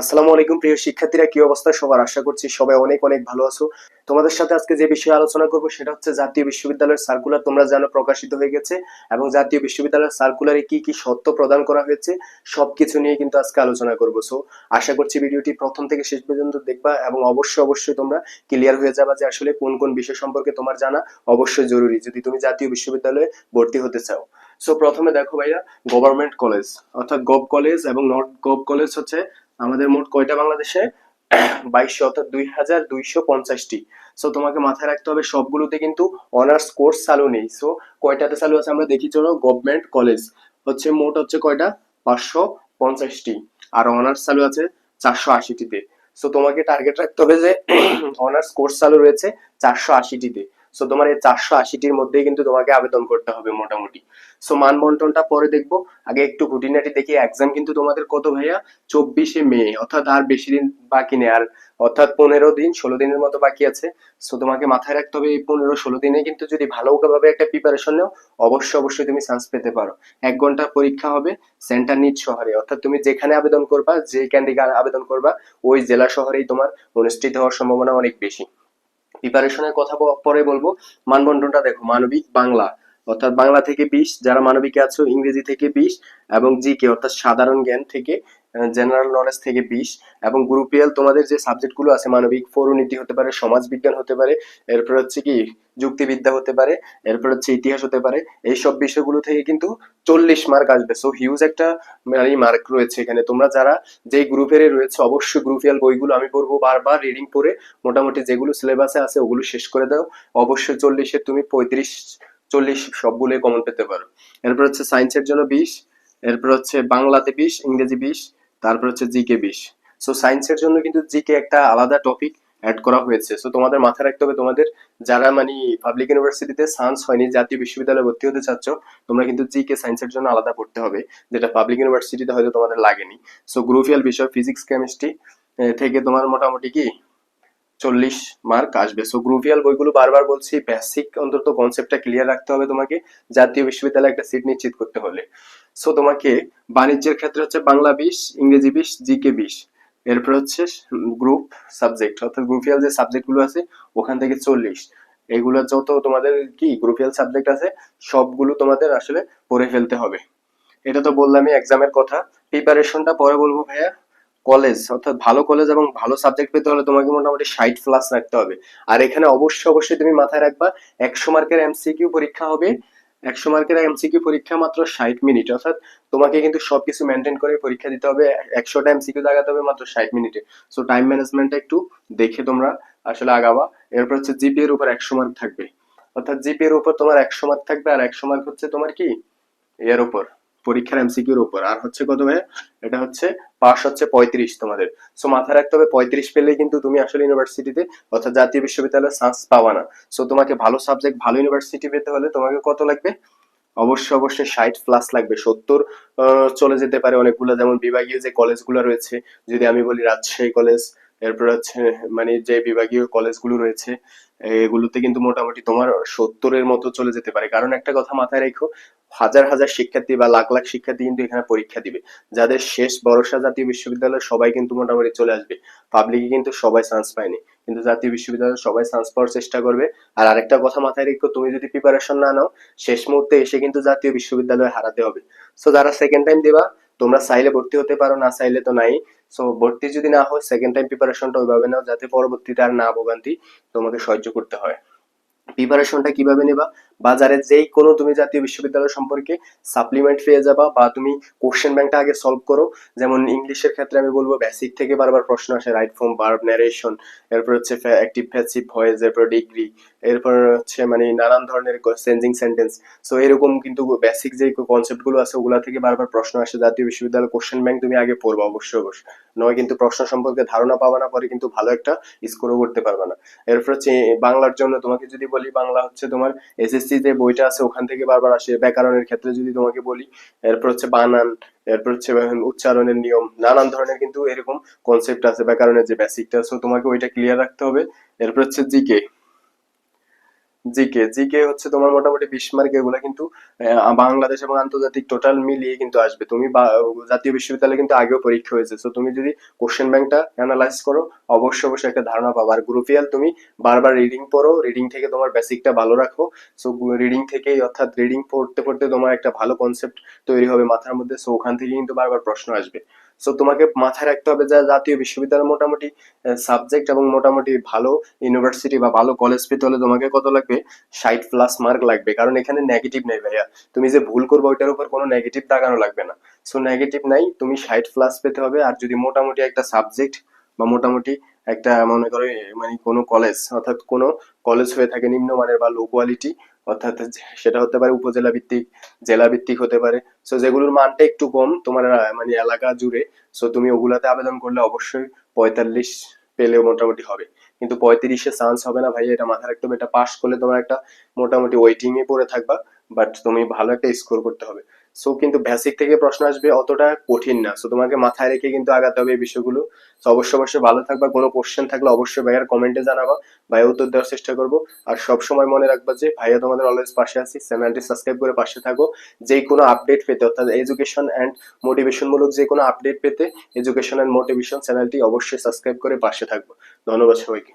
আসসালামু আলাইকুম, প্রিয় শিক্ষার্থীরা, কি অবস্থা? সবার আশা করছি সবাই অনেক অনেক ভালো আছো। তোমাদের সাথে আজকে যে বিষয়ে আলোচনা করব সেটা হচ্ছে জাতীয় বিশ্ববিদ্যালয়ের সার্কুলার তোমরা জানো প্রকাশিত হয়ে গেছে এবং জাতীয় বিশ্ববিদ্যালয়ের সার্কুলারে কি কি সত্য প্রদান করা হয়েছে সবকিছু নিয়ে কিন্তু আজকে আলোচনা করব। সো আশা করছি ভিডিওটি প্রথম থেকে শেষ পর্যন্ত দেখবা এবং অবশ্যই অবশ্যই তোমরা ক্লিয়ার হয়ে যাবা যে আসলে কোন কোন বিষয় সম্পর্কে তোমার জানা অবশ্যই জরুরি যদি তুমি জাতীয় বিশ্ববিদ্যালয়ে ভর্তি হতে চাও। সো প্রথমে দেখো ভাইয়া গভর্নমেন্ট কলেজ অর্থাৎ গভ কলেজ এবং নট গভ কলেজ হচ্ছে আমাদের মোট কয়টা বাংলাদেশে? বাইশশো অর্থাৎ দুই হাজার দুইশো পঞ্চাশটি। সো তোমাকে মাথায় রাখতে হবে, সবগুলোতে কিন্তু অনার্স কোর্স চালু নেই। সো কয়টাতে চালু আছে আমরা দেখি, চলো গভর্নমেন্ট কলেজ হচ্ছে মোট হচ্ছে কয়টা? পাঁচশো পঞ্চাশটি। আর অনার্স চালু আছে চারশো আশিটিতে। সো তোমাকে টার্গেট রাখতে হবে যে অনার্স কোর্স চালু রয়েছে চারশো আশিটিতে। সো তোমার এই চারশো আশিটির মধ্যেই কিন্তু তোমাকে আবেদন করতে হবে মোটামুটি। সো মান বন্টনটা পরে দেখব। আগে একটু খুঁটিনাটি দেখি। এক্সাম কিন্তু তোমাদের কত ভাইয়া? চব্বিশে মে, অর্থাৎ আর বেশি দিন বাকি নেই। আর অর্থাৎ পনেরো দিন, ষোলো দিনের মতো বাকি আছে। সো তোমাকে মাথায় রাখতে হবে এই পনেরো, ষোলো দিনে কিন্তু যদি ভালোভাবে একটা প্রিপারেশন নেও, অবশ্যই অবশ্যই তুমি চান্স পেতে পারো। এক ঘণ্টা পরীক্ষা হবে সেন্টার নিজ শহরে। অর্থাৎ তুমি যেখানে আবেদন করবা যে ক্যান্ডিডেট আবেদন করবা, ওই জেলা শহরেই তোমার অনুষ্ঠিত হওয়ার সম্ভাবনা অনেক বেশি। প্রিপারেশনের কথা পরে বলব। মানবন্টনটা দেখো, মানবিক বাংলা। অর্থাৎ বাংলা থেকে বিশ, যারা মানবিকে আছো, ইংরেজি থেকে বিশ এবং জি কে অর্থাৎ সাধারণ জ্ঞান থেকে জেনারেল নলেজ থেকে বিশ, এবং গ্রুপিয়াল তোমাদের যে সাবজেক্টগুলো আছে, মানবিক, পৌরনীতি হতে পারে সমাজ বিজ্ঞান হতে পারে, এরপর হচ্ছে কি, যুক্তিবিদ্যা হতে পারে, এরপর হচ্ছে ইতিহাস হতে পারে এই সব বিষয়গুলো থেকে কিন্তু চল্লিশ মার্ক আসবে। সো হিউজ একটা মার্ক রয়েছে এখানে। তোমরা যারা যেই গ্রুপের রয়েছে, অবশ্যই গ্রুপিয়াল বইগুলো আমি পড়ব বারবার রিডিং পড়ে, মোটামুটি যেগুলো সিলেবাসে আছে, ওগুলো শেষ করে দাও। অবশ্যই চল্লিশের তুমি পঁয়ত্রিশ, চল্লিশ সবগুলোই কমন পেতে পারো। এরপর হচ্ছে সায়েন্সের জন্য বিশ এরপর হচ্ছে বাংলাতে বিশ, ইংরেজি বিশ, তারপর হচ্ছে জিকে বিশ। সো সায়েন্সের জন্য কিন্তু জিকে একটা আলাদা টপিক অ্যাড করা হয়েছে। সো তোমাদের মাথায় রাখতে হবে, তোমাদের যারা মানে পাবলিক ইউনিভার্সিটিতে সায়েন্স হয়নি, জাতীয় বিশ্ববিদ্যালয়ে ভর্তি হতে চাচ্ছ, তোমরা কিন্তু জিকে সায়েন্সের জন্য আলাদা পড়তে হবে, যেটা পাবলিক ইউনিভার্সিটিতে হয়তো তোমাদের লাগেনি। সো গ্রুপিয়াল বিষয় ফিজিক্স কেমিস্ট্রি থেকে তোমার মোটামুটি কি চল্লিশ মার্ক আসবে। সো গ্রুপিয়াল বইগুলো বারবার বলছি বেসিক অন্তত কনসেপ্টটা ক্লিয়ার রাখতে হবে তোমাকে, জাতীয় বিশ্ববিদ্যালয়ে একটা সিট নিশ্চিত করতে হলে। সো তোমাকে বাণিজ্যের ক্ষেত্রে হচ্ছে বাংলা বিশ, ইংরেজি বিশ, জিকে বিশ। এরপর হচ্ছে গ্রুপ সাবজেক্ট অর্থাৎ গ্রুপিয়াল যে সাবজেক্টগুলো আছে, ওখান থেকে চল্লিশ। এগুলো যত তোমাদের কি গ্রুপিয়াল সাবজেক্ট আছে, সবগুলো তোমাদের আসলে পড়ে ফেলতে হবে। এটা তো বললামই এক্সামের কথা। প্রিপারেশনটা পরে বলব ভাইয়া। কলেজ, অর্থাৎ ভালো কলেজ এবং ভালো সাবজেক্ট পেতে হলে তোমাকে মোটামুটি ষাট প্লাস রাখতে হবে। আর এখানে অবশ্যই অবশ্যই তুমি মাথায় রাখবা, একশো মার্কের এমসিকিউ পরীক্ষা হবে। একশো মার্কের এমসিকিউ পরীক্ষা মাত্র ষাট মিনিট অর্থাৎ তোমাকে কিন্তু সবকিছু মেনটেন করে পরীক্ষা দিতে হবে। একশোটা এমসিকিউ লাগাতে হবে মাত্র ষাট মিনিটে সো টাইম ম্যানেজমেন্টটা একটু দেখে তোমরা আসলে আগাবা। এরপর হচ্ছে জিপি এর উপর একশো মার্ক থাকবে। অর্থাৎ জিপি এর উপর তোমার একশো মার্ক থাকবে, আর একশো মার্ক হচ্ছে তোমার কি? এর উপর। পরীক্ষার এমসিকিউর উপর। আর হচ্ছে কত ভাই? এটা হচ্ছে পাস হচ্ছে পঁয়ত্রিশ তোমাদের। সো মাথায় রাখতে হবে, পঁয়ত্রিশ পেলেই কিন্তু তুমি আসলে ইউনিভার্সিটিতে অর্থাৎ জাতীয় বিশ্ববিদ্যালয়ে চান্স পাবা না। সো তোমাকে ভালো সাবজেক্ট ভালো ইউনিভার্সিটি পেতে হলে তোমাকে কত লাগবে? অবশ্যই অবশ্যই ষাট প্লাস লাগবে। সত্তর চলে যেতে পারে অনেকগুলো, যেমন বিভাগীয় যে কলেজগুলো রয়েছে। যদি আমি বলি রাজশাহী কলেজ এরপর হচ্ছে মানে যে বিভাগীয় কলেজগুলো রয়েছে, এগুলোতে কিন্তু মোটামুটি তোমার সত্তরের মতো চলে যেতে পারে। কারণ একটা কথা মাথায় রেখো হাজার হাজার শিক্ষার্থী বা লাখ লাখ শিক্ষার্থী কিন্তু এখানে পরীক্ষা দিবে। যাদের শেষ ভরসা জাতীয় বিশ্ববিদ্যালয়, সবাই কিন্তু মোটামুটি চলে আসবে। পাবলিকে কিন্তু সবাই চান্স পায়নি। কিন্তু জাতীয় বিশ্ববিদ্যালয়ে সবাই চান্স পাওয়ার চেষ্টা করবে। আর আরেকটা কথা মাথায় রেখো, তুমি যদি প্রিপারেশন না নাও, শেষ মুহূর্তে এসে কিন্তু জাতীয় বিশ্ববিদ্যালয়ে হারাতে হবে। সো যারা সেকেন্ড টাইম দেবা, তোমরা চাইলে ভর্তি হতে পারো, না চাইলে তো নাই। সো ভর্তি যদি না হয় সেকেন্ড টাইম প্রিপারেশনটা ওইভাবে নাও, যাতে পরবর্তীতে আর না ভোগান্তি তোমাকে সহ্য করতে হয়। প্রিপারেশনটা কীভাবে নেবা? বাজারে যেই কোনো তুমি জাতীয় বিশ্ববিদ্যালয় সম্পর্কে সাপ্লিমেন্ট পেয়ে যাবা বা তুমি কোশ্চেন ব্যাংকটা আগে সলভ করো। যেমন ইংলিশের ক্ষেত্রে আমি বলব বেসিক থেকে বারবার প্রশ্ন আসে রাইট ফর্ম ভার্ব ন্যারেশন এরপর হচ্ছে অ্যাক্টিভ প্যাসিভ ভয়েস এরপর ডিগ্রি এরপর হচ্ছে মানে নানান ধরনের চেঞ্জিং সেন্টেন্স সো এরকম কিন্তু বেসিক যে কনসেপ্টগুলো আছে, ওগুলা থেকে বারবার প্রশ্ন আসে। জাতীয় বিশ্ববিদ্যালয় কোশ্চেন ব্যাংক তুমি আগে পড়বা অবশ্যই অবশ্যই। নয় কিন্তু প্রশ্ন সম্পর্কে ধারণা পাবা না, পরে কিন্তু ভালো একটা স্কোরও করতে পারবে না। এরপর হচ্ছে বাংলার জন্য তোমাকে যদি বলি, বাংলা হচ্ছে তোমার এসএসসি যে বইটা আছে, ওখান থেকে বারবার আসে। ব্যাকরণের ক্ষেত্রে যদি তোমাকে বলি, এরপর হচ্ছে বানান, এরপর হচ্ছে উচ্চারণের নিয়ম, নানান ধরনের কিন্তু এরকম কনসেপ্ট আছে, ব্যাকরণের যে বেসিকটা সো তোমাকে ওইটা ক্লিয়ার রাখতে হবে। এরপর হচ্ছে জিকে। জিকে জিকে হচ্ছে তোমার মোটামুটি বিশ মার্ক এগুলা কিন্তু বাংলাদেশ এবং আন্তর্জাতিক টোটাল মিলিয়ে কিন্তু আসবে। তুমি জাতীয় বিশ্ববিদ্যালয়ে কিন্তু আগেও পরীক্ষা হয়েছে। তো তুমি যদি কোশ্চেন ব্যাংকটা অ্যানালাইজ করো, অবশ্যই অবশ্যই একটা ধারণা পাবা। আর গ্রুপিয়াল তুমি বারবার রিডিং পড়ো রিডিং থেকে তোমার বেসিকটা ভালো রাখো। সো রিডিং থেকে অর্থাৎ রিডিং পড়তে পড়তে তোমার একটা ভালো কনসেপ্ট তৈরি হবে মাথার মধ্যে। সো ওখান থেকে কিন্তু বারবার প্রশ্ন আসবে। সো তোমাকে মাথায় রাখতে হবে যে জাতীয় বিশ্ববিদ্যালয় মোটামুটি সাবজেক্ট এবং মোটামুটি ভালো ইউনিভার্সিটি বা ভালো কলেজ পেতে হলে তোমাকে কত লাগবে? ষাট প্লাস মার্ক লাগবে। কারণ এখানে নেগেটিভ নেই ভাইয়া। তুমি যে ভুল করব ওইটার উপর কোনো নেগেটিভ দাগানো লাগবে না। সো নেগেটিভ নাই, তুমি ষাট প্লাস পেতে হবে। আর যদি মোটামুটি একটা সাবজেক্ট বা মোটামুটি একটা মনে করে মানে কোনো কলেজ অর্থাৎ কোনো কলেজ হয়ে থাকে নিম্নমানের বা লো কোয়ালিটি অর্থাৎ সেটা হতে পারে উপজেলা ভিত্তিক জেলা ভিত্তিক হতে পারে। সো যেগুলোর মানটা একটু কম তোমার মানে এলাকা জুড়ে সো তুমি ওগুলাতে আবেদন করলে অবশ্যই পঁয়তাল্লিশ পেলেও মোটামুটি হবে। কিন্তু পঁয়ত্রিশে চান্স হবে না ভাই এটা মাথায় রাখতে হবে। এটা পাস করলে তোমার একটা মোটামুটি ওয়েটিং এ পড়ে থাকবা বাট তুমি ভালো একটা স্কোর করতে হবে। সো কিন্তু বেসিক থেকে প্রশ্ন আসবে, অতটা কঠিন না। সো তোমাকে মাথায় রেখে কিন্তু আগাতে হবে এই বিষয়গুলো। তো অবশ্যই অবশ্যই ভালো থাকবা। কোনো কোশ্চেন থাকলে অবশ্যই ভাইয়ার কমেন্টে জানাবা। ভাইয়া উত্তর দেওয়ার চেষ্টা করব। আর সব সময় মনে রাখবা যে, ভাইয়া তোমাদের অলওয়েজ পাশে আছি। চ্যানেলটি সাবস্ক্রাইব করে পাশে থাকো। যে কোনো আপডেট পেতে, অর্থাৎ এডুকেশন অ্যান্ড মোটিভেশন মূলক যে কোনো আপডেট পেতে এডুকেশন অ্যান্ড মোটিভেশন চ্যানেলটি অবশ্যই সাবস্ক্রাইব করে পাশে থাকব। ধন্যবাদ সবাইকে।